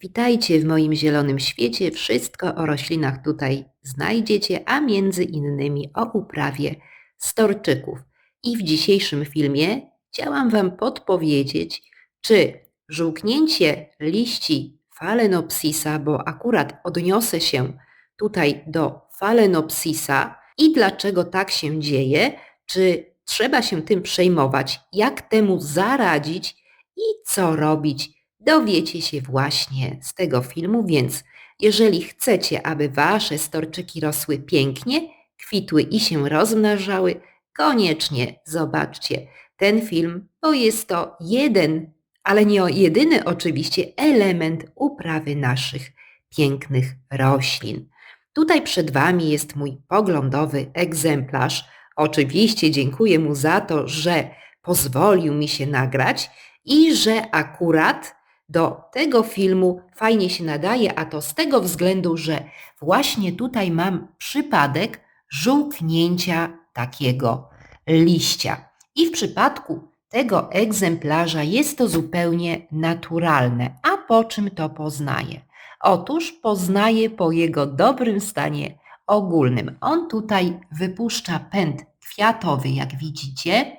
Witajcie w moim zielonym świecie. Wszystko o roślinach tutaj znajdziecie, a między innymi o uprawie storczyków. I w dzisiejszym filmie chciałam Wam podpowiedzieć, czy żółknięcie liści Phalaenopsisa, bo akurat odniosę się tutaj do Phalaenopsisa i dlaczego tak się dzieje, czy trzeba się tym przejmować, jak temu zaradzić i co robić, dowiecie się właśnie z tego filmu, więc jeżeli chcecie, aby Wasze storczyki rosły pięknie, kwitły i się rozmnażały, koniecznie zobaczcie ten film, bo jest to jeden, ale nie jedyny oczywiście element uprawy naszych pięknych roślin. Tutaj przed Wami jest mój poglądowy egzemplarz. Oczywiście dziękuję mu za to, że pozwolił mi się nagrać i że akurat do tego filmu fajnie się nadaje, a to z tego względu, że właśnie tutaj mam przypadek żółknięcia takiego liścia. I w przypadku tego egzemplarza jest to zupełnie naturalne. A po czym to poznaję? Otóż poznaję po jego dobrym stanie ogólnym. On tutaj wypuszcza pęd kwiatowy, jak widzicie,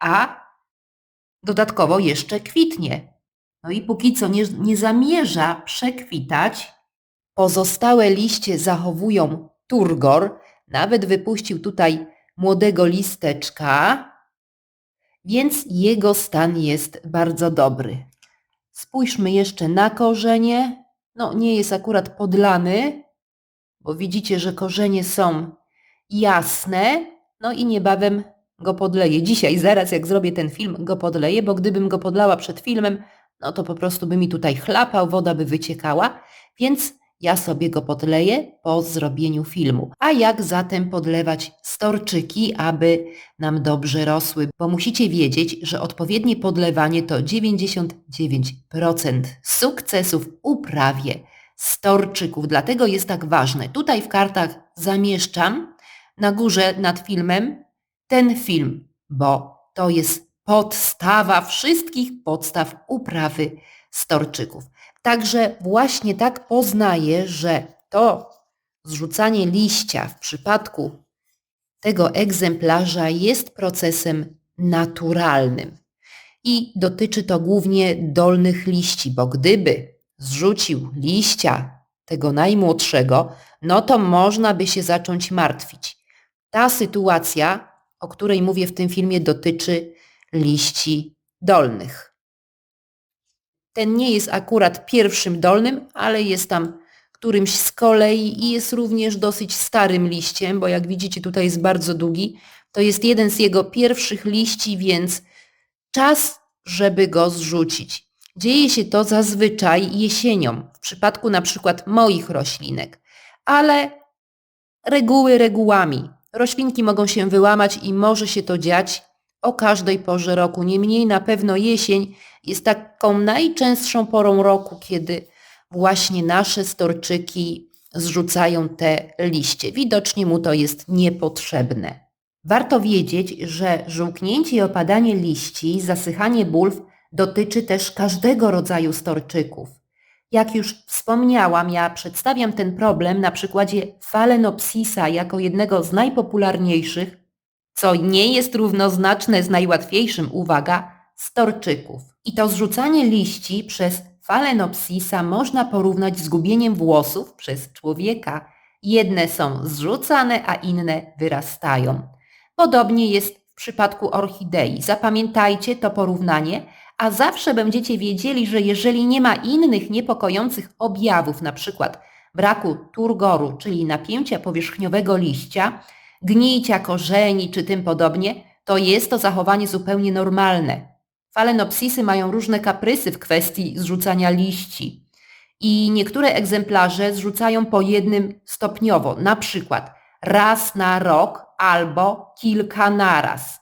a dodatkowo jeszcze kwitnie. No i póki co nie, nie zamierza przekwitać, pozostałe liście zachowują turgor, nawet wypuścił tutaj młodego listeczka, więc jego stan jest bardzo dobry. Spójrzmy jeszcze na korzenie. No nie jest akurat podlany, bo widzicie, że korzenie są jasne, no i niebawem go podleję. Dzisiaj, zaraz jak zrobię ten film, go podleję, bo gdybym go podlała przed filmem, no to po prostu by mi tutaj chlapał, woda by wyciekała, więc ja sobie go podleję po zrobieniu filmu. A jak zatem podlewać storczyki, aby nam dobrze rosły? Bo musicie wiedzieć, że odpowiednie podlewanie to 99% sukcesu w uprawie storczyków. Dlatego jest tak ważne. Tutaj w kartach zamieszczam na górze nad filmem ten film, bo to jest podstawa wszystkich podstaw uprawy storczyków. Także właśnie tak poznaję, że to zrzucanie liścia w przypadku tego egzemplarza jest procesem naturalnym. I dotyczy to głównie dolnych liści, bo gdyby zrzucił liścia tego najmłodszego, no to można by się zacząć martwić. Ta sytuacja, o której mówię w tym filmie, dotyczy liści dolnych. Ten nie jest akurat pierwszym dolnym, ale jest tam którymś z kolei i jest również dosyć starym liściem, bo jak widzicie tutaj jest bardzo długi. To jest jeden z jego pierwszych liści, więc czas, żeby go zrzucić. Dzieje się to zazwyczaj jesienią, w przypadku na przykład moich roślinek, ale reguły regułami. Roślinki mogą się wyłamać i może się to dziać o każdej porze roku. Niemniej na pewno jesień jest taką najczęstszą porą roku, kiedy właśnie nasze storczyki zrzucają te liście. Widocznie mu to jest niepotrzebne. Warto wiedzieć, że żółknięcie i opadanie liści, zasychanie bulw dotyczy też każdego rodzaju storczyków. Jak już wspomniałam, ja przedstawiam ten problem na przykładzie Phalaenopsisa jako jednego z najpopularniejszych co nie jest równoznaczne z najłatwiejszym, uwaga, storczyków. I to zrzucanie liści przez Phalaenopsisa można porównać z gubieniem włosów przez człowieka. Jedne są zrzucane, a inne wyrastają. Podobnie jest w przypadku orchidei. Zapamiętajcie to porównanie, a zawsze będziecie wiedzieli, że jeżeli nie ma innych niepokojących objawów, przykład braku turgoru, czyli napięcia powierzchniowego liścia, gnicia korzeni czy tym podobnie, to jest to zachowanie zupełnie normalne. Falenopsisy mają różne kaprysy w kwestii zrzucania liści i niektóre egzemplarze zrzucają po jednym stopniowo, na przykład raz na rok albo kilka naraz.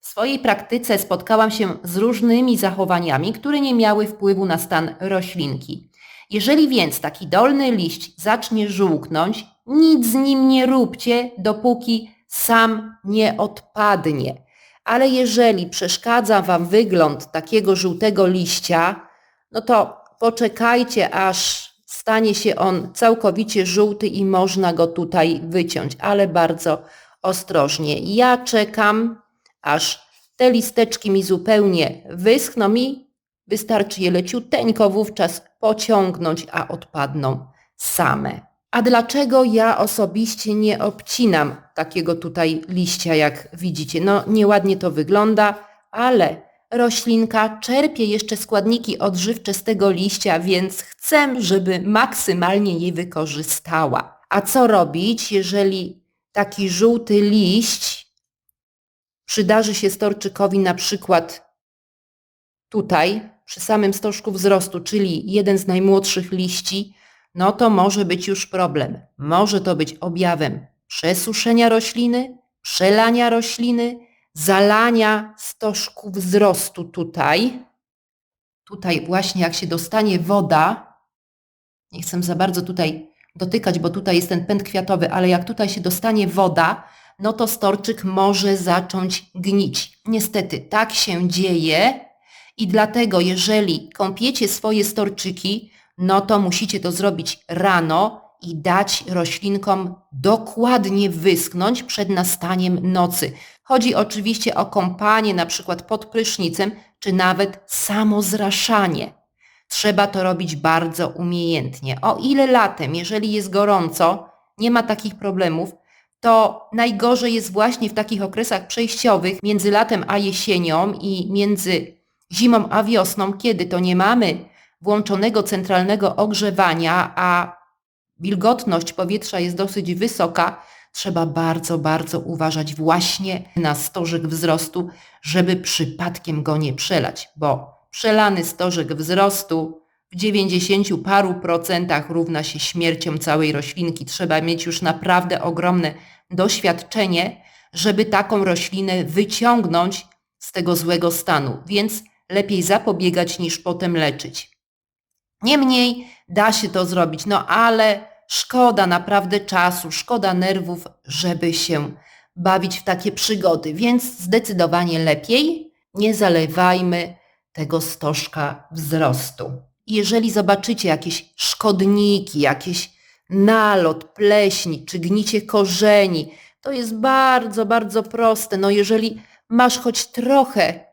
W swojej praktyce spotkałam się z różnymi zachowaniami, które nie miały wpływu na stan roślinki. Jeżeli więc taki dolny liść zacznie żółknąć, nic z nim nie róbcie, dopóki sam nie odpadnie. Ale jeżeli przeszkadza Wam wygląd takiego żółtego liścia, no to poczekajcie, aż stanie się on całkowicie żółty i można go tutaj wyciąć, ale bardzo ostrożnie. Ja czekam, aż te listeczki mi zupełnie wyschną i wystarczy je leciuteńko wówczas pociągnąć, a odpadną same. A dlaczego ja osobiście nie obcinam takiego tutaj liścia, jak widzicie? No nieładnie to wygląda, ale roślinka czerpie jeszcze składniki odżywcze z tego liścia, więc chcę, żeby maksymalnie je wykorzystała. A co robić, jeżeli taki żółty liść przydarzy się storczykowi na przykład tutaj, przy samym stożku wzrostu, czyli jeden z najmłodszych liści, no to może być już problem. Może to być objawem przesuszenia rośliny, przelania rośliny, zalania stożku wzrostu tutaj. Tutaj właśnie jak się dostanie woda, nie chcę za bardzo tutaj dotykać, bo tutaj jest ten pęd kwiatowy, ale jak tutaj się dostanie woda, no to storczyk może zacząć gnić. Niestety tak się dzieje i dlatego jeżeli kąpiecie swoje storczyki, no to musicie to zrobić rano i dać roślinkom dokładnie wyschnąć przed nastaniem nocy. Chodzi oczywiście o kąpanie na przykład pod prysznicem, czy nawet samozraszanie. Trzeba to robić bardzo umiejętnie. O ile latem, jeżeli jest gorąco, nie ma takich problemów, to najgorzej jest właśnie w takich okresach przejściowych między latem a jesienią i między zimą a wiosną, kiedy to nie mamy włączonego centralnego ogrzewania, a wilgotność powietrza jest dosyć wysoka, trzeba bardzo, bardzo uważać właśnie na stożek wzrostu, żeby przypadkiem go nie przelać, bo przelany stożek wzrostu w 90 paru procentach równa się śmiercią całej roślinki. Trzeba mieć już naprawdę ogromne doświadczenie, żeby taką roślinę wyciągnąć z tego złego stanu, więc lepiej zapobiegać niż potem leczyć. Niemniej da się to zrobić, no ale szkoda naprawdę czasu, szkoda nerwów, żeby się bawić w takie przygody, więc zdecydowanie lepiej nie zalewajmy tego stożka wzrostu. Jeżeli zobaczycie jakieś szkodniki, jakieś nalot, pleśni czy gnicie korzeni, to jest bardzo, bardzo proste. No jeżeli masz choć trochę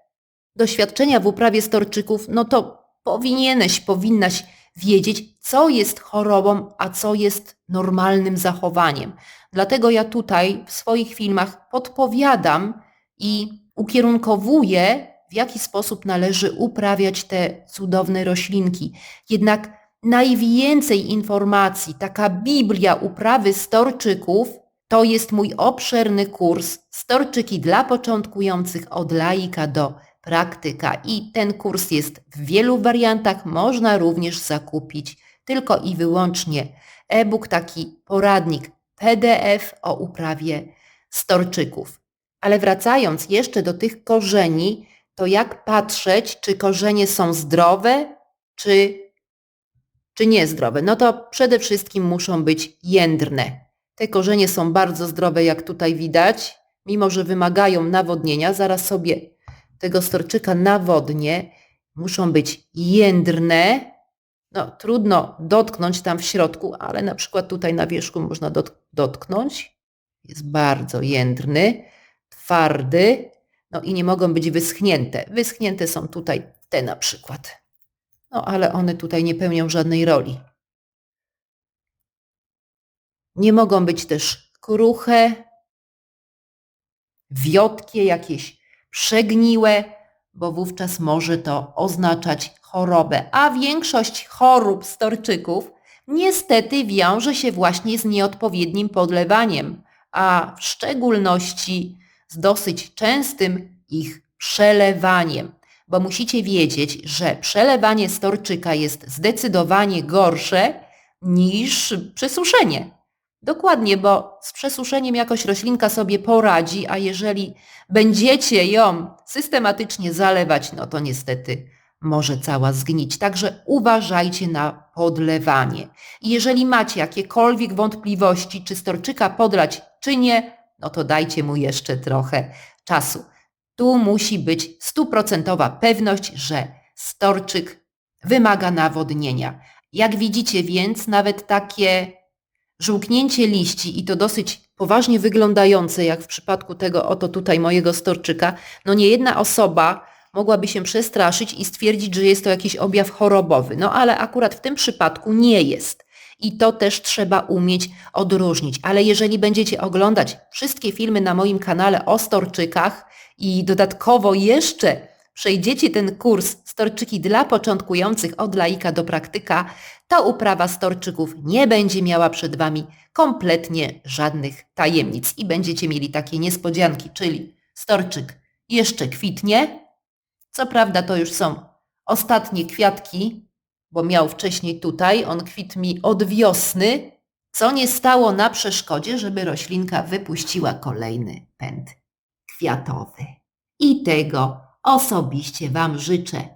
doświadczenia w uprawie storczyków, no to powinieneś, powinnaś wiedzieć, co jest chorobą, a co jest normalnym zachowaniem. Dlatego ja tutaj w swoich filmach podpowiadam i ukierunkowuję, w jaki sposób należy uprawiać te cudowne roślinki. Jednak najwięcej informacji, taka Biblia uprawy storczyków, to jest mój obszerny kurs Storczyki dla początkujących od laika do praktyka i ten kurs jest w wielu wariantach, można również zakupić tylko i wyłącznie e-book, taki poradnik PDF o uprawie storczyków. Ale wracając jeszcze do tych korzeni, to jak patrzeć, czy korzenie są zdrowe, czy, czy niezdrowe? No to przede wszystkim muszą być jędrne. Te korzenie są bardzo zdrowe, jak tutaj widać, mimo że wymagają nawodnienia. Zaraz sobie tego storczyka nawodnie, muszą być jędrne. No, trudno dotknąć tam w środku, ale na przykład tutaj na wierzchu można dotknąć. Jest bardzo jędrny, twardy, no i nie mogą być wyschnięte. Wyschnięte są tutaj te na przykład. No ale one tutaj nie pełnią żadnej roli. Nie mogą być też kruche, wiotkie, jakieś przegniłe, bo wówczas może to oznaczać chorobę. A większość chorób storczyków niestety wiąże się właśnie z nieodpowiednim podlewaniem, a w szczególności z dosyć częstym ich przelewaniem. Bo musicie wiedzieć, że przelewanie storczyka jest zdecydowanie gorsze niż przesuszenie. Dokładnie, bo z przesuszeniem jakoś roślinka sobie poradzi, a jeżeli będziecie ją systematycznie zalewać, no to niestety może cała zgnić. Także uważajcie na podlewanie. Jeżeli macie jakiekolwiek wątpliwości, czy storczyka podlać, czy nie, no to dajcie mu jeszcze trochę czasu. Tu musi być stuprocentowa pewność, że storczyk wymaga nawodnienia. Jak widzicie więc, nawet takie żółknięcie liści i to dosyć poważnie wyglądające, jak w przypadku tego oto tutaj mojego storczyka, no nie jedna osoba mogłaby się przestraszyć i stwierdzić, że jest to jakiś objaw chorobowy. No ale akurat w tym przypadku nie jest. I to też trzeba umieć odróżnić. Ale jeżeli będziecie oglądać wszystkie filmy na moim kanale o storczykach i dodatkowo jeszcze przejdziecie ten kurs Storczyki dla początkujących od laika do praktyka, to uprawa storczyków nie będzie miała przed Wami kompletnie żadnych tajemnic i będziecie mieli takie niespodzianki, czyli storczyk jeszcze kwitnie. Co prawda to już są ostatnie kwiatki, bo miał wcześniej tutaj, on kwitł mi od wiosny, co nie stało na przeszkodzie, żeby roślinka wypuściła kolejny pęd kwiatowy. I tego osobiście Wam życzę.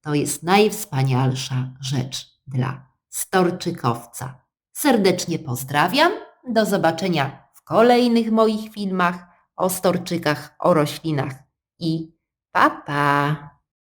To jest najwspanialsza rzecz dla storczykowca. Serdecznie pozdrawiam. Do zobaczenia w kolejnych moich filmach o storczykach, o roślinach i pa pa!